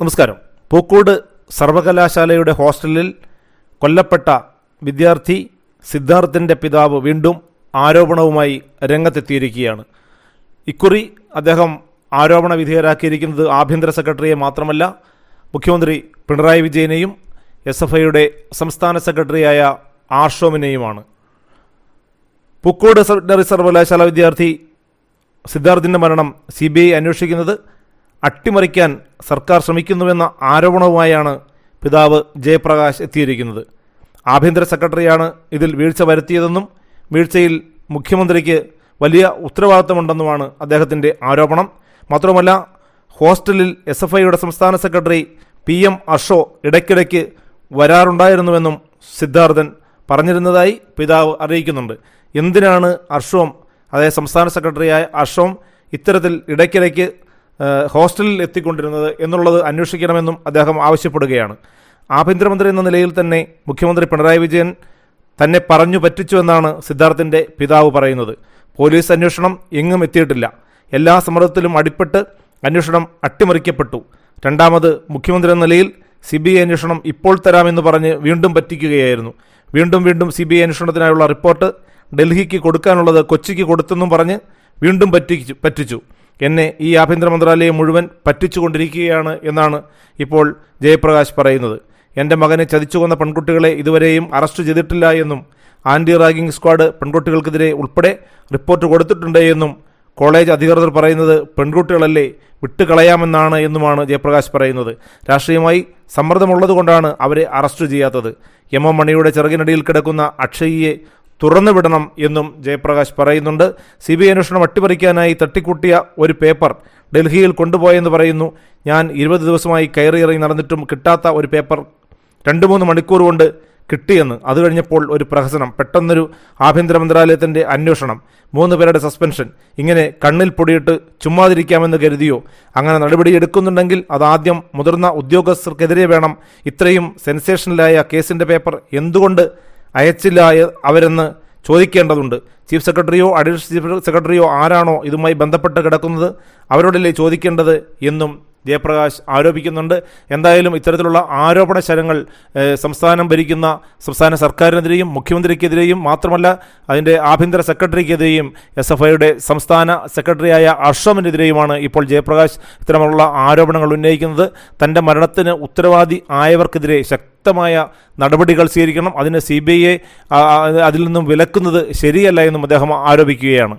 നമസ്കാരം. പൂക്കോട് സർവകലാശാലയുടെ ഹോസ്റ്റലിൽ കൊല്ലപ്പെട്ട വിദ്യാർത്ഥി സിദ്ധാർത്ഥിന്റെ പിതാവ് വീണ്ടും ആരോപണവുമായി രംഗത്തെത്തിയിരിക്കുകയാണ്. ഇക്കുറി അദ്ദേഹം ആരോപണ വിധേയരാക്കിയിരിക്കുന്നത് ആഭ്യന്തര സെക്രട്ടറിയെ മാത്രമല്ല മുഖ്യമന്ത്രി പിണറായി വിജയനെയും എസ് എഫ് ഐയുടെ സംസ്ഥാന സെക്രട്ടറിയായ ആർഷോമിനെയുമാണ്. പൂക്കോട് സർവകലാശാല വിദ്യാർത്ഥി സിദ്ധാർത്ഥിന്റെ മരണം സി ബി ഐ അന്വേഷിക്കുന്നത് അട്ടിമറിക്കാൻ സർക്കാർ ശ്രമിക്കുന്നുവെന്ന ആരോപണവുമായാണ് പിതാവ് ജയപ്രകാശ് എത്തിയിരിക്കുന്നത്. ആഭ്യന്തര സെക്രട്ടറിയാണ് ഇതിൽ വീഴ്ച വരുത്തിയതെന്നും വീഴ്ചയിൽ മുഖ്യമന്ത്രിക്ക് വലിയ ഉത്തരവാദിത്തമുണ്ടെന്നുമാണ് അദ്ദേഹത്തിന്റെ ആരോപണം. മാത്രമല്ല ഹോസ്റ്റലിൽ എസ് എഫ് ഐയുടെ സംസ്ഥാന സെക്രട്ടറി പി എം അഷോ ഇടയ്ക്കിടയ്ക്ക് വരാറുണ്ടായിരുന്നുവെന്നും സിദ്ധാർത്ഥൻ പറഞ്ഞിരുന്നതായി പിതാവ് അറിയിക്കുന്നുണ്ട്. എന്തിനാണ് അർഷോം അതായത് സംസ്ഥാന സെക്രട്ടറിയായ അഷോം ഇത്തരത്തിൽ ഇടയ്ക്കിടയ്ക്ക് ഹോസ്റ്റലിൽ എത്തിക്കൊണ്ടിരുന്നത് എന്നുള്ളത് അന്വേഷിക്കണമെന്നും അദ്ദേഹം ആവശ്യപ്പെടുകയാണ്. ആഭ്യന്തരമന്ത്രി എന്ന നിലയിൽ തന്നെ മുഖ്യമന്ത്രി പിണറായി വിജയൻ തന്നെ പറഞ്ഞു പറ്റിച്ചുവെന്നാണ് സിദ്ധാർത്ഥിന്റെ പിതാവ് പറയുന്നത്. പോലീസ് അന്വേഷണം എങ്ങും എത്തിയിട്ടില്ല. എല്ലാ സമ്മർദ്ദത്തിലും അടിപ്പെട്ട് അന്വേഷണം അട്ടിമറിക്കപ്പെട്ടു. രണ്ടാമത് മുഖ്യമന്ത്രി എന്ന നിലയിൽ സി ബി ഐ അന്വേഷണം ഇപ്പോൾ തരാമെന്ന് പറഞ്ഞ് വീണ്ടും പറ്റിക്കുകയായിരുന്നു. വീണ്ടും വീണ്ടും സി ബി ഐ അന്വേഷണത്തിനായുള്ള റിപ്പോർട്ട് ഡൽഹിക്ക് കൊടുക്കാനുള്ളത് കൊച്ചിക്ക് കൊടുത്തെന്നും പറഞ്ഞ് വീണ്ടും പറ്റിച്ചു പറ്റിച്ചു. എന്നെ ഈ ആഭ്യന്തര മന്ത്രാലയം മുഴുവൻ പറ്റിച്ചുകൊണ്ടിരിക്കുകയാണ് എന്നാണ് ഇപ്പോൾ ജയപ്രകാശ് പറയുന്നത്. എന്റെ മകനെ ചതിച്ചു കൊന്ന പെൺകുട്ടികളെ ഇതുവരെയും അറസ്റ്റ് ചെയ്തിട്ടില്ല എന്നും ആന്റി റാഗിംഗ് സ്ക്വാഡ് പെൺകുട്ടികൾക്കെതിരെ ഉൾപ്പെടെ റിപ്പോർട്ട് കൊടുത്തിട്ടുണ്ട് എന്നും കോളേജ് അധികൃതർ പറയുന്നത് പെൺകുട്ടികളല്ലേ വിട്ടുകളയാമെന്നാണ് എന്നുമാണ് ജയപ്രകാശ് പറയുന്നത്. രാഷ്ട്രീയമായി സമ്മർദ്ദമുള്ളതുകൊണ്ടാണ് അവരെ അറസ്റ്റ് ചെയ്യാത്തത്. എം എം മണിയുടെ ചെറുകിനടിയിൽ കിടക്കുന്ന അക്ഷയ്യെ തുറന്നുവിടണം എന്നും ജയപ്രകാശ് പറയുന്നുണ്ട്. സി ബി ഐ അന്വേഷണം അട്ടിമറിക്കാനായി തട്ടിക്കൂട്ടിയ ഒരു പേപ്പർ ഡൽഹിയിൽ കൊണ്ടുപോയെന്ന് പറയുന്നു. ഞാൻ ഇരുപത് ദിവസമായി കയറി ഇറങ്ങി നടന്നിട്ടും കിട്ടാത്ത ഒരു പേപ്പർ രണ്ട് മൂന്ന് മണിക്കൂർ കൊണ്ട് കിട്ടിയെന്ന്. അത് കഴിഞ്ഞപ്പോൾ ഒരു പ്രഹസനം പെട്ടെന്നൊരു ആഭ്യന്തര മന്ത്രാലയത്തിന്റെ അന്വേഷണം മൂന്ന് പേരുടെ സസ്പെൻഷൻ ഇങ്ങനെ കണ്ണിൽ പൊടിയിട്ട് ചുമ്മാതിരിക്കാമെന്ന് കരുതിയോ? അങ്ങനെ നടപടി എടുക്കുന്നുണ്ടെങ്കിൽ അതാദ്യം മുതിർന്ന ഉദ്യോഗസ്ഥർക്കെതിരെ വേണം ഇത്രയും സെൻസേഷനിലായ കേസിന്റെ പേപ്പർ. എന്തുകൊണ്ട് അയച്ചില്ല അവരെന്ന് ചോദിക്കേണ്ടതുണ്ട്. ചീഫ് സെക്രട്ടറിയോ അഡീഷണൽ ചീഫ് സെക്രട്ടറിയോ ആരാണോ ഇതുമായി ബന്ധപ്പെട്ട് കിടക്കുന്നത്? അവരോടല്ലേ ചോദിക്കേണ്ടത് എന്നും ജയപ്രകാശ് ആരോപിക്കുന്നുണ്ട്. എന്തായാലും ഇത്തരത്തിലുള്ള ആരോപണ ശരങ്ങൾ സംസ്ഥാനം ഭരിക്കുന്ന സംസ്ഥാന സർക്കാരിനെതിരെയും മുഖ്യമന്ത്രിക്കെതിരെയും മാത്രമല്ല അതിന്റെ ആഭ്യന്തര സെക്രട്ടറിക്കെതിരെയും എസ് എഫ് ഐയുടെ സംസ്ഥാന സെക്രട്ടറിയായ അർഷമിനെതിരെയുമാണ് ഇപ്പോൾ ജയപ്രകാശ് ഇത്തരമുള്ള ആരോപണങ്ങൾ ഉന്നയിക്കുന്നത്. തന്റെ മരണത്തിന് ഉത്തരവാദി ആയവർക്കെതിരെ ശക്തമായ നടപടികൾ സ്വീകരിക്കണം. അതിന് സി ബി ഐയെ അതിൽ നിന്നും വിലക്കുന്നത് ശരിയല്ല എന്നും അദ്ദേഹം ആരോപിക്കുകയാണ്.